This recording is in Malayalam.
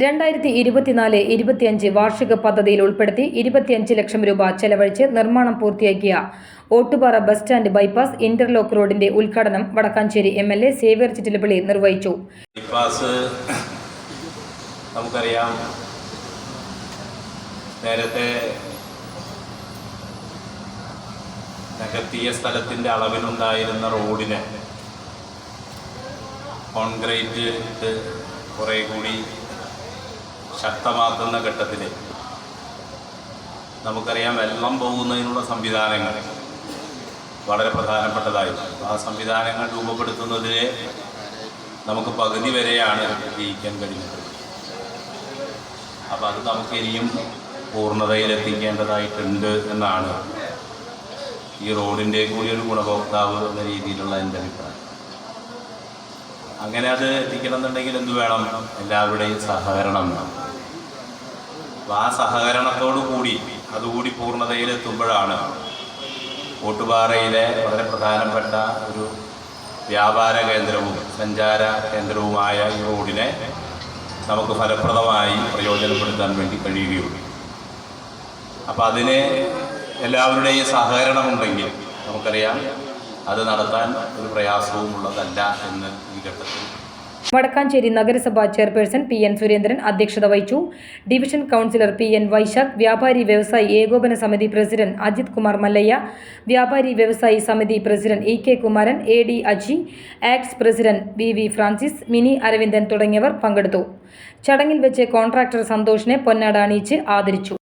രണ്ടായിരത്തി ഇരുപത്തിനാല് ഇരുപത്തിയഞ്ച് വാർഷിക പദ്ധതിയിൽ ഉൾപ്പെടുത്തി ഇരുപത്തിയഞ്ച് ലക്ഷം രൂപ ചെലവഴിച്ച് നിർമ്മാണം പൂർത്തിയാക്കിയ Ottupara bus stand bypass interlock റോഡിന്റെ ഉദ്ഘാടനം Wadakkancherry M L A Xavier Chittilappilly നിർവഹിച്ചു. ബൈപ്പാസ് നമുക്കറിയാം. നേരത്തെ നികത്തിയ സ്ഥലത്തിന്റെ അളവിലുണ്ടായിരുന്ന റോഡിനെ കോൺക്രീറ്റ് കുറേ കൂടി ശക്തമാക്കുന്ന ഘട്ടത്തിൽ നമുക്കറിയാം വെള്ളം പോകുന്നതിനുള്ള സംവിധാനങ്ങൾ വളരെ പ്രധാനപ്പെട്ടതായി ആ സംവിധാനങ്ങൾ രൂപപ്പെടുത്തുന്നതിന് നമുക്ക് പകുതി വരെയാണ് ജയിക്കാൻ കഴിയുന്നത് അപ്പോൾ അത് നമുക്ക് ഇനിയും പൂർണതയിലെത്തിക്കേണ്ടതായിട്ടുണ്ട് എന്നാണ് ഈ റോഡിന്റെ കൂടി ഒരു ഗുണഭോക്താവ് എന്ന രീതിയിലുള്ള എന്റെ അഭിപ്രായം. അങ്ങനെ അത് എത്തിക്കണം എന്നുണ്ടെങ്കിൽ എന്ത് വേണം? എല്ലാവരുടെയും സഹകരണം വേണം. അപ്പോൾ ആ സഹകരണത്തോടു കൂടി അതുകൂടി പൂർണതയിലെത്തുമ്പോഴാണ് ഓട്ടുപാറയിലെ വളരെ പ്രധാനപ്പെട്ട ഒരു വ്യാപാര കേന്ദ്രവും സഞ്ചാര കേന്ദ്രവുമായ ഈ റോഡിനെ നമുക്ക് ഫലപ്രദമായി പ്രയോജനപ്പെടുത്താൻ വേണ്ടി കഴിയുകയുള്ളൂ. അപ്പോൾ അതിന് എല്ലാവരുടെയും സഹകരണമുണ്ടെങ്കിൽ നമുക്കറിയാം അത് നടത്താൻ ഒരു പ്രയാസവും ഉള്ളതല്ല എന്ന് ഈ ഘട്ടത്തിൽ വടക്കാഞ്ചേരി നഗരസഭാ ചെയർപേഴ്സൺ പി എൻ സുരേന്ദ്രൻ അധ്യക്ഷത വഹിച്ചു. Division councillor P N Vaishakh വ്യാപാരി വ്യവസായി ഏകോപന സമിതി പ്രസിഡന്റ് അജിത് കുമാർ മല്ലയ്യ വ്യാപാരി വ്യവസായി സമിതി president E K Kumaran A D Aji ax president V V Francis Mini Aravindan തുടങ്ങിയവർ പങ്കെടുത്തു. ചടങ്ങിൽ വെച്ച് കോൺട്രാക്ടർ സന്തോഷിനെ പൊന്നാട അണിയിച്ച് ആദരിച്ചു.